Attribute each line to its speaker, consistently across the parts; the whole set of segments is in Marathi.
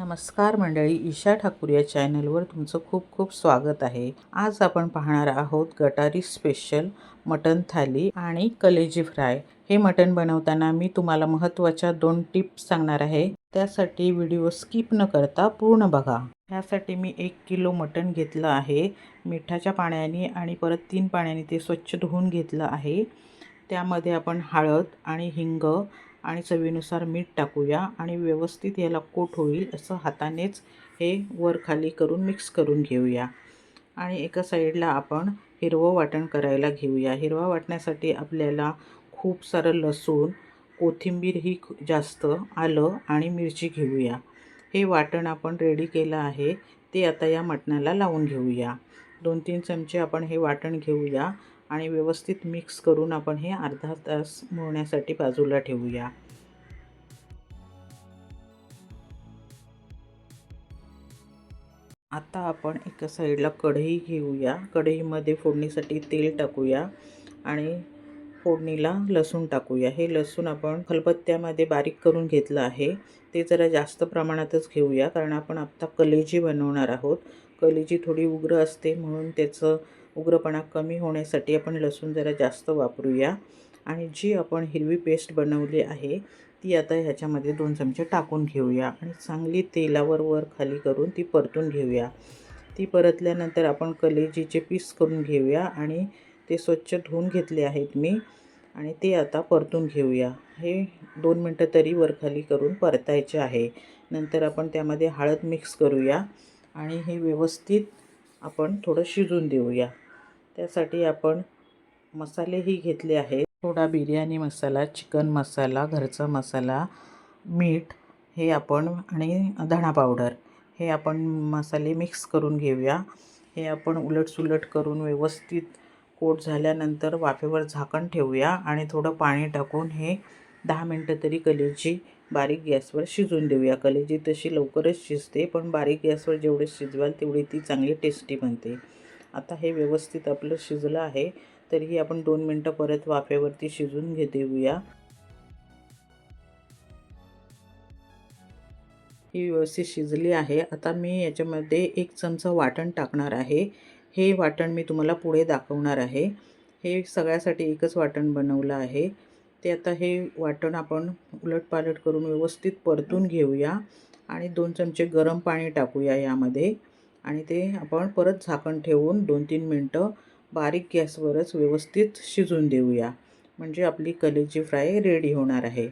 Speaker 1: नमस्कार मंडळी ईशा ठाकूर या चॅनलवर तुमचं खूप खूप स्वागत आहे. आज आपण पाहणार आहोत गटारी स्पेशल मटन थाली आणि कलेजी फ्राय. हे मटन बनवताना मी तुम्हाला महत्त्वाच्या दोन टिप्स सांगणार आहे. त्यासाठी व्हिडिओ स्किप न करता पूर्ण बघा. ह्यासाठी मी एक किलो मटन घेतलं आहे. मिठाच्या पाण्याने आणि परत तीन पाण्याने ते स्वच्छ धुवून घेतलं आहे. त्यामध्ये आपण हळद आणि हिंग आणि चवीनुसार मीठ टाकूया आणि व्यवस्थित याला कोट होईल असं हातानेच हे वर खाली करून मिक्स करून घेऊया. आणि एका साईडला आपण हिरवं वाटण करायला घेऊया. हिरवा वाटण्यासाठी आपल्याला खूप सारं लसूण कोथिंबीर ही जास्त आलं आणि मिरची घेऊया. हे वाटण आपण रेडी केलं आहे ते आता या मटणाला लावून घेऊया. दोन तीन चमचे आपण हे वाटण घेऊया. आणि व्यवस्थित मिक्स करून आपण हे अर्धा तास मुळण्यासाठी बाजूला ठेवूया. आता आपण एका साईडला कढई घेऊया. कढईमध्ये फोडणीसाठी तेल टाकूया आणि फोडणीला लसूण टाकूया. हे लसूण आपण खलबत्त्यामध्ये बारीक करून घेतलं आहे. ते जरा जास्त प्रमाणातच घेऊया कारण आपण आत्ता कलेजी बनवणार आहोत. कलेजी थोडी उग्र असते म्हणून त्याचं उग्रपणा कमी होण्यासाठी आपण लसूण जरा जास्त वापरूया. आणि जी आपण हिरवी पेस्ट बनवली आहे ती आता ह्याच्यामध्ये दोन चमचे टाकून घेऊया. आणि चांगली तेलावर वर खाली करून ती परतून घेऊया. ती परतल्यानंतर आपण कलेजीचे पीस करून घेऊया आणि ते स्वच्छ धुवून घेतले आहेत मी. आणि ते आता परतून घेऊया. हे दोन मिनटं तरी वर खाली करून परतायचे आहे. नंतर आपण त्यामध्ये हळद मिक्स करूया. आणि हे व्यवस्थित आपण थोडं शिजून देऊया. त्यासाठी आपण मसालेही घेतले आहेत. थोडा बिर्याणी मसाला चिकन मसाला घरचा मसाला मीठ हे आपण आणि धणा पावडर हे आपण मसाले मिक्स करून घेऊया. हे आपण उलटसुलट करून व्यवस्थित कोट झाल्यानंतर वाफेवर झाकण ठेवूया आणि थोडं पाणी टाकून हे दहा मिनटं तरी कलेजी बारीक गॅसवर शिजून देऊया. कलेजी तशी लवकरच शिजते पण बारीक गॅसवर जेवढे शिजवाल तेवढी ती चांगली टेस्टी बनते. आता हे व्यवस्थित आपलं शिजलं आहे तरीही आपण दोन मिनटं परत वाफेवरती शिजून घे देऊया. ही व्यवस्थित शिजली आहे. आता मी याच्यामध्ये एक चमचा वाटण टाकणार आहे. हे वाटण मी तुम्हाला पुढे दाखवणार आहे. हे सगळ्यासाठी एकच वाटण बनवलं आहे. ते आता हे वाटण आपण उलटपालट करून व्यवस्थित परतून घेऊया आणि दोन चमचे गरम पाणी टाकूया यामध्ये. आणि ते आपण परत झाकण ठेवून दोन तीन मिनटं बारीक गॅसवरच व्यवस्थित शिजून देऊया. म्हणजे आपली कलेची फ्राय रेडी होणार आहे.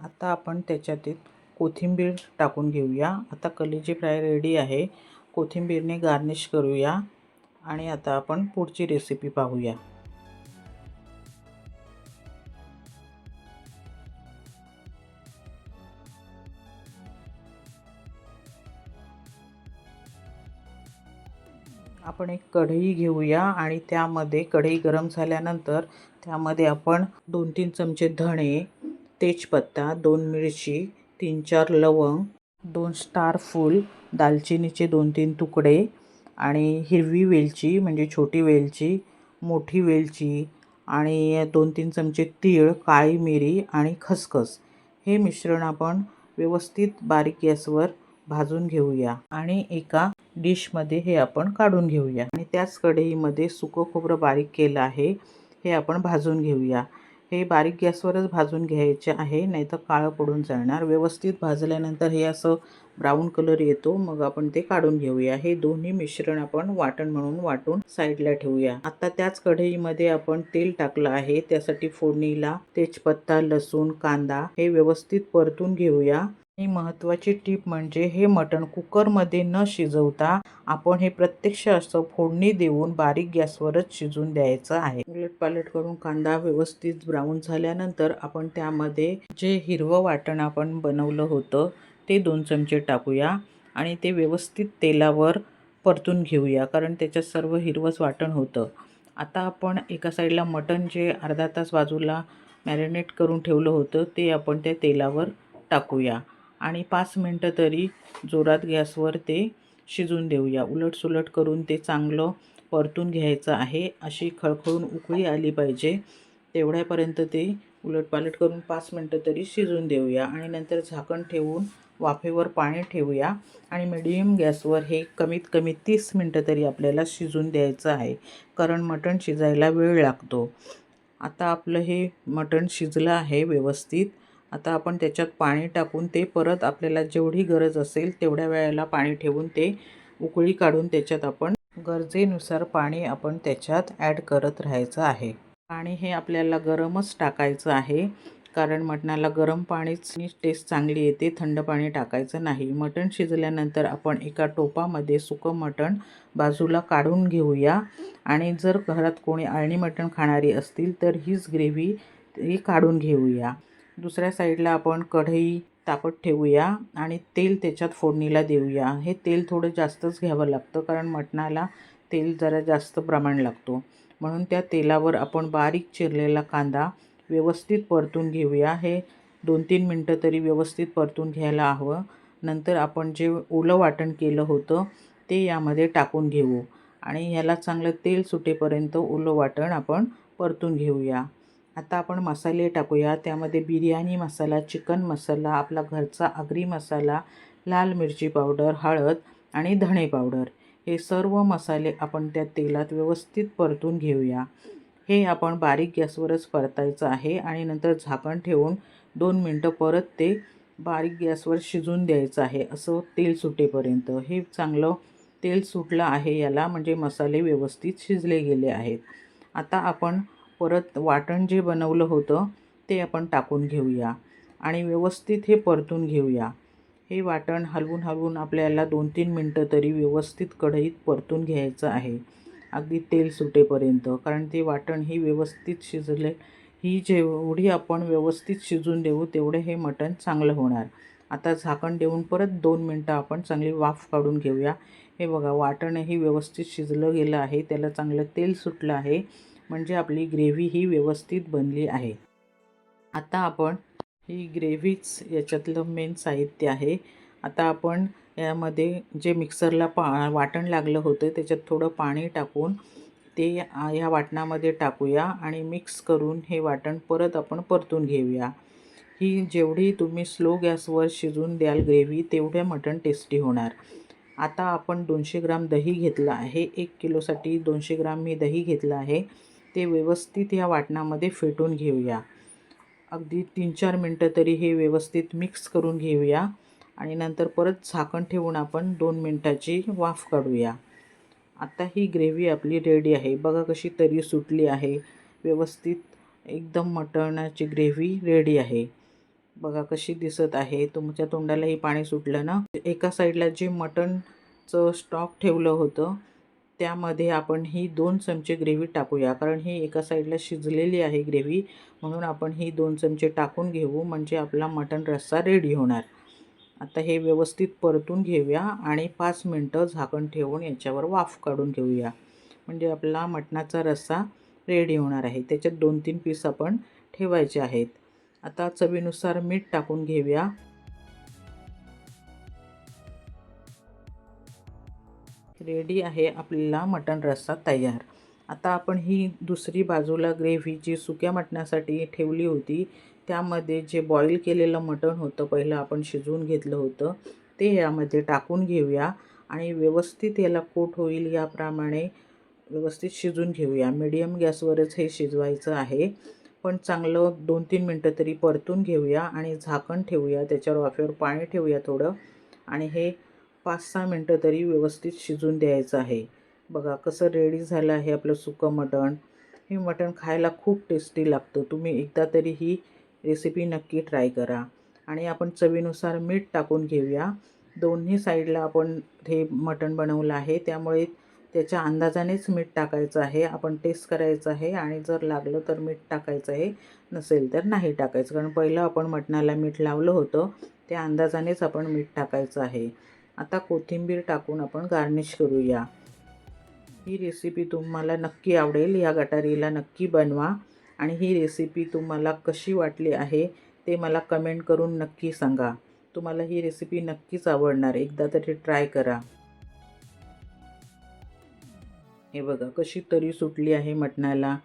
Speaker 1: आता आपण त्याच्यात एक कोथिंबीर टाकून घेऊया. आता कलेची फ्राय रेडी आहे. कोथिंबीरने गार्निश करूया आणि आता आपण पुढची रेसिपी पाहूया. आपण एक कढई घेऊया आणि त्यामध्ये कढई गरम झाल्यानंतर त्यामध्ये आपण दोन तीन चमचे धणे तेजपत्ता दोन मिरची तीन चार लवंग दोन स्टार फूल दालचिनीचे दोन तीन तुकडे आणि हिरवी वेलची म्हणजे छोटी वेलची मोठी वेलची आणि दोन तीन चमचे तीळ काळी मिरी आणि खसखस. हे मिश्रण आपण व्यवस्थित बारीक गॅसवर भाजून घेऊया आणि एका डिशमध्ये हे आपण काढून घेऊया. आणि त्याच कढईमध्ये सुकं खोबरं बारीक केलं आहे हे आपण भाजून घेऊया. हे बारीक गॅसवरच भाजून घ्यायचे आहे नाही तर काळं पडून जाणार. व्यवस्थित भाजल्यानंतर हे असं ब्राऊन कलर येतो मग आपण ते काढून घेऊया. हे दोन्ही मिश्रण आपण वाटण म्हणून वाटून साईडला ठेवूया. आता त्याच कढईमध्ये आपण तेल टाकलं आहे त्यासाठी फोडणीला तेजपत्ता लसूण कांदा हे व्यवस्थित परतून घेऊया. आणि महत्त्वाची टीप म्हणजे हे मटण कुकरमध्ये न शिजवता आपण हे प्रत्यक्ष असं फोडणी देऊन बारीक गॅसवरच शिजून द्यायचं आहे. उलटपालट करून कांदा व्यवस्थित ब्राऊन झाल्यानंतर आपण त्यामध्ये जे हिरवं वाटण आपण बनवलं होतं ते दोन चमचे टाकूया आणि ते व्यवस्थित तेलावर परतून घेऊया कारण त्याच्यात सर्व हिरवंच वाटण होतं. आता आपण एका साईडला मटण जे अर्धा तास बाजूला मॅरिनेट करून ठेवलं होतं ते आपण त्या तेलावर टाकूया. आणि पाच मिनटं तरी जोरात गॅसवर ते शिजून देऊया. उलटसुलट करून ते चांगलं परतून घ्यायचं आहे. अशी खळखळून उकळी आली पाहिजे. तेवढ्यापर्यंत ते उलटपालट करून पाच मिनटं तरी शिजून देऊया आणि नंतर झाकण ठेवून वाफेवर पाणी ठेवूया आणि मिडियम गॅसवर हे कमीत कमी तीस मिनटं तरी आपल्याला शिजून द्यायचं आहे. कारण मटण शिजायला वेळ लागतो. आता आपलं हे मटण शिजलं आहे व्यवस्थित. आता आपण त्याच्यात पाणी टाकून ते परत आपल्याला जेवढी गरज असेल तेवढ्या वेळेला पाणी ठेवून ते उकळी काढून त्याच्यात आपण गरजेनुसार पाणी आपण त्याच्यात ॲड करत राहायचं आहे. पाणी हे आपल्याला गरमच टाकायचं आहे. कारण मटणाला गरम पाणीच टेस्ट चांगली येते. थंड पाणी टाकायचं नाही. मटण शिजल्यानंतर आपण एका टोपामध्ये सुकं मटण बाजूला काढून घेऊया. आणि जर घरात कोणी आळणी मटण खाणारी असतील तर हीच ग्रेव्ही ती काढून घेऊया. दुसऱ्या साईडला आपण कढई तापत ठेवूया आणि तेल त्याच्यात फोडणीला देऊया. हे तेल थोडं जास्तच घ्यावं लागतं कारण मटणाला तेल जरा जास्त प्रमाण लागतो. म्हणून त्या तेलावर आपण बारीक चिरलेला कांदा व्यवस्थित परतून घेऊया. हे दोन तीन मिनटं तरी व्यवस्थित परतून घ्यायला हवं. नंतर आपण जे ओलं वाटण केलं होतं ते यामध्ये टाकून घेऊ आणि ह्याला चांगलं तेल सुटेपर्यंत ओलं वाटण आपण परतून घेऊया. आता आपण मसाले टाकूया. त्यामध्ये बिर्याणी मसाला चिकन मसाला आपला घरचा आगरी मसाला लाल मिरची पावडर हळद आणि धणे पावडर. हे सर्व मसाले आपण त्या तेलात व्यवस्थित परतून घेऊया. हे आपण बारीक गॅसवरच परतायचं आहे आणि नंतर झाकण ठेवून दोन मिनटं परत ते बारीक गॅसवर शिजून द्यायचं आहे. असं तेल सुटेपर्यंत. हे चांगलं तेल सुटलं आहे याला म्हणजे मसाले व्यवस्थित शिजले गेले आहेत. आता आपण परत वाटण जे बनवलं होतं ते आपण टाकून घेऊया. आणि व्यवस्थित हे परतून घेऊया. हे वाटण हलवून हलवून आपल्याला दोन तीन मिनटं तरी व्यवस्थित कढईत परतून घ्यायचं आहे. अगदी तेल सुटेपर्यंत. कारण ते वाटण ही व्यवस्थित शिजले. ही जेवढी आपण व्यवस्थित शिजून देऊ तेवढे हे मटण चांगलं होणार. आता झाकण देऊन परत दोन मिनटं आपण चांगली वाफ काढून घेऊया. हे बघा वाटणही व्यवस्थित शिजलं गेलं आहे. त्याला चांगलं तेल सुटलं आहे. म्हणजे आपली ग्रेव्ही ही व्यवस्थित बनली आहे. आता आपण ही ग्रेव्हीच याच्यातलं मेन साहित्य आहे. आता आपण यामध्ये जे मिक्सरला पा वाटण लागलं होतं त्याच्यात थोडं पाणी टाकून ते या वाटणामध्ये टाकूया आणि मिक्स करून हे वाटण परत आपण परतून घेऊया. ही जेवढी तुम्ही स्लो गॅसवर शिजून द्याल ग्रेव्ही तेवढे मटण टेस्टी होणार. आता आपण दोनशे ग्राम दही घेतलं आहे. एक किलोसाठी दोनशे ग्राम मी दही घेतलं आहे. ते व्यवस्थित या वाटणामध्ये फेटून घेऊया. अगदी तीन चार मिनटं तरी हे व्यवस्थित मिक्स करून घेऊया आणि नंतर परत झाकण ठेवून आपण दोन मिनटाची वाफ काढूया. आता ही ग्रेव्ही आपली रेडी आहे. बघा कशी तरी सुटली आहे. व्यवस्थित एकदम मटणाची ग्रेव्ही रेडी आहे. बघा कशी दिसत आहे. तुमच्या तोंडालाही पाणी सुटलं ना? एका साईडला जे मटणचं स्टॉक ठेवलं होतं त्यामध्ये आपण ही दोन चमचे ग्रेव्ही टाकूया. कारण ही एका साईडला शिजलेली आहे ग्रेव्ही. म्हणून आपण ही दोन चमचे टाकून घेऊ. म्हणजे आपला मटण रस्सा रेडी होणार. आता हे व्यवस्थित परतून घेऊया आणि पाच मिनटं झाकण ठेवून याच्यावर वाफ काढून घेऊया. म्हणजे आपला मटणाचा रस्सा रेडी होणार आहे. त्याच्यात दोन तीन पीस आपण ठेवायचे आहेत. आता चवीनुसार मीठ टाकून घेऊया. रेडी आहे आपल्याला मटण रस्सा तयार. आता आपण ही दुसरी बाजूला ग्रेव्ही जी सुक्या मटणासाठी ठेवली होती त्यामध्ये जे बॉईल केलेलं मटण होतं पहिलं आपण शिजवून घेतलं होतं ते यामध्ये टाकून घेऊया आणि व्यवस्थित याला कोट होईल याप्रमाणे व्यवस्थित शिजून घेऊया. मीडियम गॅसवरच हे शिजवायचं आहे. पण चांगलं दोन तीन मिनटं तरी परतून घेऊया आणि झाकण ठेवूया त्याच्यावर वाफेवर पाणी ठेवूया थोडं. आणि हे पाच सहा मिनटं तरी व्यवस्थित शिजून द्यायचं आहे. बघा कसं रेडी झालं आहे आपलं सुकं मटण. हे मटण खायला खूप टेस्टी लागतं. तुम्ही एकदा तरी ही रेसिपी नक्की ट्राय करा. आणि आपण चवीनुसार मीठ टाकून घेऊया. दोन्ही साईडला आपण हे मटण बनवलं आहे. त्यामुळे त्याच्या अंदाजानेच मीठ टाकायचं आहे. आपण टेस्ट करायचं आहे. आणि जर लागलं तर मीठ टाकायचं आहे. नसेल तर नाही टाकायचं. कारण पहिलं आपण मटणाला मीठ लावलं होतं. त्या अंदाजानेच आपण मीठ टाकायचं आहे. आता कोथिंबीर टाकून आपण गार्निश करूया. ही रेसिपी तुम्हाला नक्की आवडेल या गटारीला नक्की बनवा. आणि ही रेसिपी तुम्हाला कशी वाटली आहे ते मला कमेंट करून नक्की सांगा. तुम्हाला ही रेसिपी नक्कीच आवडणार एकदा तरी ट्राय करा. हे बघा कशी तरी सुटली आहे मटणाला.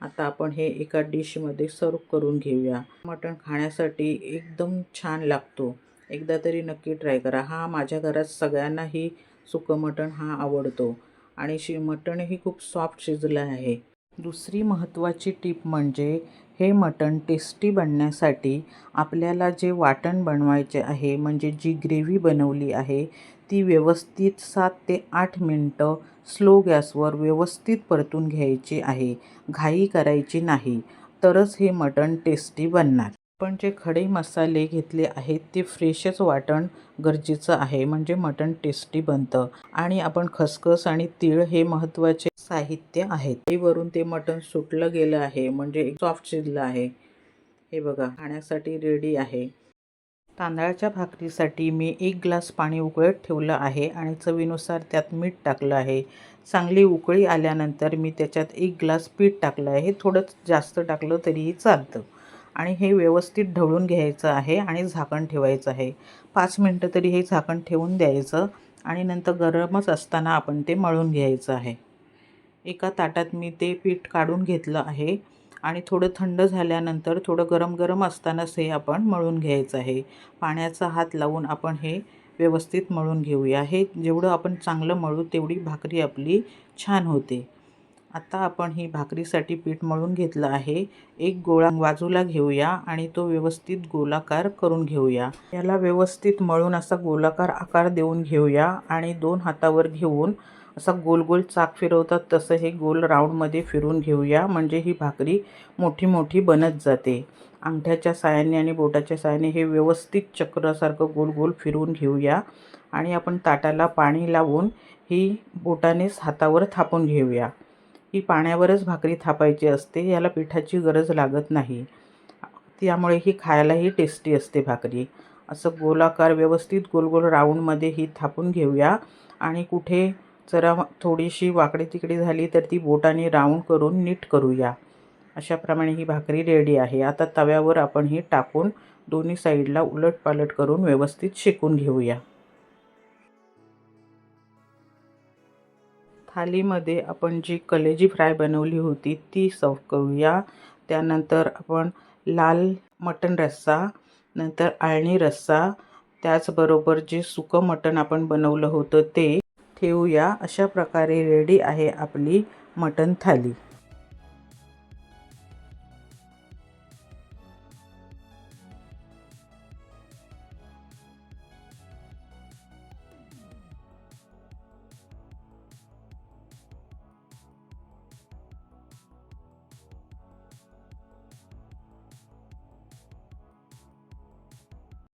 Speaker 1: आता आपण हे एका डिशमध्ये सर्व करून घेऊया. मटण खाण्यासाठी एकदम छान लागतो. एकदा तरी नक्की ट्राय करा. हा माझ्या घरात सगळ्यांनाही सुकं मटण हा आवडतो आणि शि मटणही खूप सॉफ्ट शिजलं आहे. दुसरी महत्त्वाची टीप म्हणजे हे मटण टेस्टी बनण्यासाठी आपल्याला जे वाटण बनवायचे आहे म्हणजे जी ग्रेव्ही बनवली आहे ती व्यवस्थित सात ते आठ मिनटं स्लो गॅसवर व्यवस्थित परतून घ्यायची आहे. घाई करायची नाही. तरच हे मटण टेस्टी बनणार. पण जे खडे मसाले घेतले आहेत ते फ्रेशच वाटण गरजेचं आहे. म्हणजे मटण टेस्टी बनतं. आणि आपण खसखस आणि तीळ हे महत्त्वाचे साहित्य आहेत वरून ते मटण सुटलं गेलं आहे. म्हणजे सॉफ्ट शिजलं आहे. हे बघा खाण्यासाठी रेडी आहे. तांदळाच्या भाकरीसाठी मी एक ग्लास पाणी उकळत ठेवलं आहे आणि चवीनुसार त्यात मीठ टाकलं आहे. चांगली उकळी आल्यानंतर मी त्याच्यात एक ग्लास पीठ टाकलं आहे. थोडंच जास्त टाकलं तरीही चालतं. आणि हे व्यवस्थित ढवळून घ्यायचं आहे आणि झाकण ठेवायचं आहे. पाच मिनटं तरी हे झाकण ठेवून द्यायचं आणि नंतर गरमच असताना आपण ते मळून घ्यायचं आहे. एका ताटात मी ते पीठ काढून घेतलं आहे आणि थोडं थंड झाल्यानंतर थोडं गरम गरम असतानाच हे आपण मळून घ्यायचं आहे. पाण्याचा हात लावून आपण हे व्यवस्थित मळून घेऊया. हे जेवढं आपण चांगलं मळू तेवढी भाकरी आपली छान होते. आता आपण ही भाकरीसाठी पीठ मळून घेतलं आहे. एक गोळा बाजूला घेऊया आणि तो व्यवस्थित गोलाकार करून घेऊया. याला व्यवस्थित मळून असा गोलाकार आकार देऊन घेऊया आणि दोन हातावर घेऊन असा गोल गोल चाक फिरवतात तसं हे गोल राऊंडमध्ये फिरून घेऊया. म्हणजे ही भाकरी मोठी मोठी बनत जाते. अंगठ्याच्या सायाने आणि बोटाच्या सायाने हे व्यवस्थित चक्रासारखं गोल गोल फिरवून घेऊया आणि आपण ताटाला पाणी लावून ही बोटानेच हातावर थापून घेऊया. ही पाण्यावरच भाकरी थापायची असते याला पिठाची गरज लागत नाही. त्यामुळे ही खायलाही टेस्टी असते भाकरी. असं गोलाकार व्यवस्थित गोल गोल राऊंडमध्ये ही थापून घेऊया. आणि कुठे जरा थोडीशी वाकडी तिकडी झाली तर ती बोटाने राऊंड करून नीट करूया. अशाप्रमाणे ही भाकरी रेडी आहे. आता तव्यावर आपण ही टाकून दोन्ही साईडला उलटपालट करून व्यवस्थित शेकून घेऊया. थालीमध्ये आपण जी कलेजी फ्राय बनवली होती ती सर्व करूया. त्यानंतर आपण लाल मटण रस्सा नंतर आळणी रस्सा त्याचबरोबर जे सुकं मटण आपण बनवलं होतं ते ठेवूया. अशा प्रकारे रेडी आहे आपली मटण थाली.